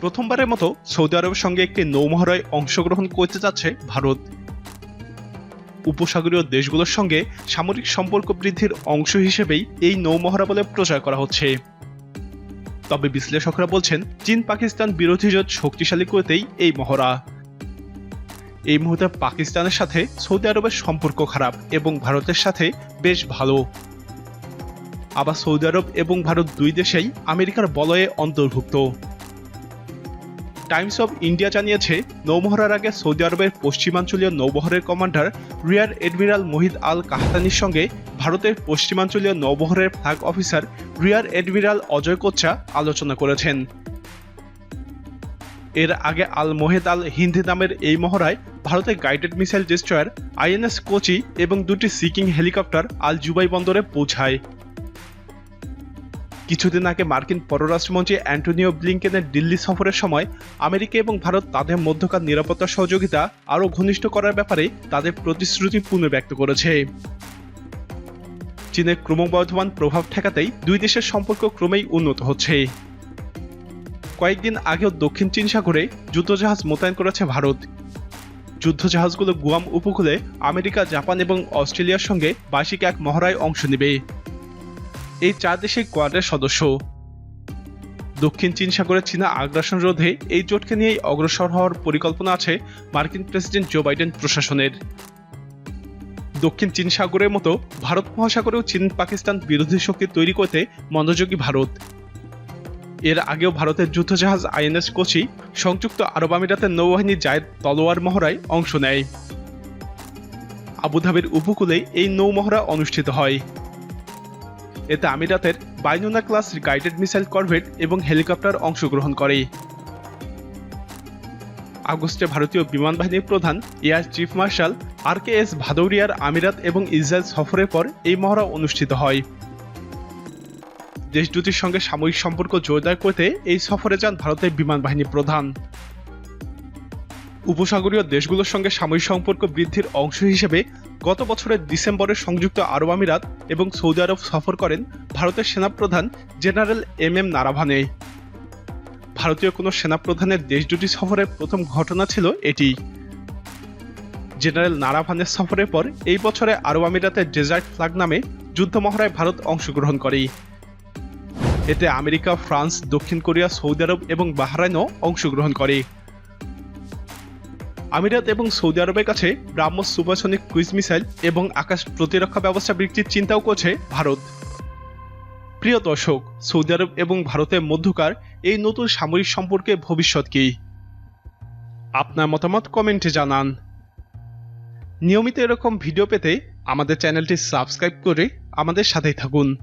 প্রথমবারের মতো সৌদি আরবের সঙ্গে একটি নৌমহড়ায় অংশগ্রহণ করতে যাচ্ছে ভারত। উপসাগরীয় দেশগুলোর সঙ্গে সামরিক সম্পর্ক বৃদ্ধির অংশ হিসেবেই এই নৌমহড়া বলে প্রচার করা হচ্ছে। তবে বিশ্লেষকরা বলছেন, চীন পাকিস্তান বিরোধী জোট শক্তিশালী করতেই এই মহড়া। এই মুহূর্তে পাকিস্তানের সাথে সৌদি আরবের সম্পর্ক খারাপ এবং ভারতের সাথে বেশ ভালো। আবার সৌদি আরব এবং ভারত দুই দেশেই আমেরিকার বলয়ে অন্তর্ভুক্ত। টাইমস অব ইন্ডিয়া জানিয়েছে, নৌমহড়ার আগে সৌদি আরবের পশ্চিমাঞ্চলীয় নৌবহরের কমান্ডার রিয়ার এডমিরাল মোহিদ আল কাহতানির সঙ্গে ভারতের পশ্চিমাঞ্চলীয় নৌবহরের flag officer rear admiral Ajay Kochhar আলোচনা করেছেন। এর আগে আল মোহেদ আল হিন্দ নামের এই মহড়ায় ভারতের guided missile destroyer INS Kochi এবং দুটি সিকিং হেলিকপ্টার আল জুবাই বন্দরে পৌঁছায়। কিছুদিন আগে মার্কিন পররাষ্ট্রমন্ত্রী অ্যান্টনিও ব্লিংকেনের দিল্লি সফরের সময় আমেরিকা এবং ভারত তাদের মধ্যকার নিরাপত্তা সহযোগিতা আরও ঘনিষ্ঠ করার ব্যাপারে তাদের প্রতিশ্রুতি পুনর্ব্যক্ত করেছে। চীনের ক্রমবর্ধমান প্রভাব ঠেকাতেই দুই দেশের সম্পর্ক ক্রমেই উন্নত হচ্ছে। কয়েকদিন আগেও দক্ষিণ চীন সাগরে যুদ্ধজাহাজ মোতায়েন করেছে ভারত। যুদ্ধজাহাজগুলো গুয়াম উপকূলে আমেরিকা, জাপান এবং অস্ট্রেলিয়ার সঙ্গে বার্ষিক এক মহড়ায় অংশ নেবে। এই চার দেশই কোয়াডের সদস্য। দক্ষিণ চীন সাগরে চীনা আগ্রাসন রোধে এই জোটকে নিয়েই অগ্রসর হওয়ার পরিকল্পনা আছে মার্কিন প্রেসিডেন্ট জো বাইডেন প্রশাসনের। দক্ষিণ চীন সাগরের মতো ভারত মহাসাগরেও চীন পাকিস্তান বিরোধী শক্তি তৈরি করতে মনোযোগী ভারত। এর আগেও ভারতের যুদ্ধজাহাজ আইএনএস কোচি সংযুক্ত আরব আমিরাতের নৌবাহিনী জায়েদ তলোয়ার মহড়ায় অংশ নেয়। আবুধাবির উপকূলে এই নৌমহড়া অনুষ্ঠিত হয়। এতে আমিরাতের Baynunah class guided missile corvette এবং হেলিকপ্টার অংশগ্রহণ করে। আগস্টে ভারতীয় বিমান বাহিনীর প্রধান air chief marshal R K S ভাদৌরিয়ার আমিরাত এবং ইসরায়েল সফরের পর এই মহড়া অনুষ্ঠিত হয়। দেশ দুটির সঙ্গে সাময়িক সম্পর্ক জোরদার করতে এই সফরে যান ভারতের বিমান বাহিনী প্রধান। উপসাগরীয় দেশগুলোর সঙ্গে সাময়িক সম্পর্ক বৃদ্ধির অংশ হিসেবে গত বছরের ডিসেম্বরে সংযুক্ত আরব আমিরাত এবং সৌদি আরব সফর করেন ভারতের সেনাপ্রধান জেনারেল এম এম নারাভানে। ভারতীয় কোনো সেনাপ্রধানের দেশ দুটি সফরের প্রথম ঘটনা ছিল এটি। জেনারেল নারাভানের সফরের পর এই বছরে আরব আমিরাতের ডেজার্ট ফ্ল্যাগ নামে যুদ্ধ মহড়ায় ভারত অংশগ্রহণ করে এতে আমেরিকা, ফ্রান্স, দক্ষিণ কোরিয়া, সৌদি আরব এবং বাহরাইনও অংশগ্রহণ করে। আমিরাত এবং সৌদি আরবের কাছে ব্রাহ্মস সুপারসনিক ক্রুইজ মিসাইল এবং আকাশ প্রতিরক্ষা ব্যবস্থা বৃদ্ধির চিন্তাও করছে ভারত। প্রিয় দর্শক, সৌদি আরব এবং ভারতের মধ্যকার এই নতুন সামরিক সম্পর্কে ভবিষ্যৎ কি? আপনার মতামত কমেন্টে জানান। নিয়মিত এরকম ভিডিও পেতে আমাদের চ্যানেলটি সাবস্ক্রাইব করে আমাদের সাথেই থাকুন।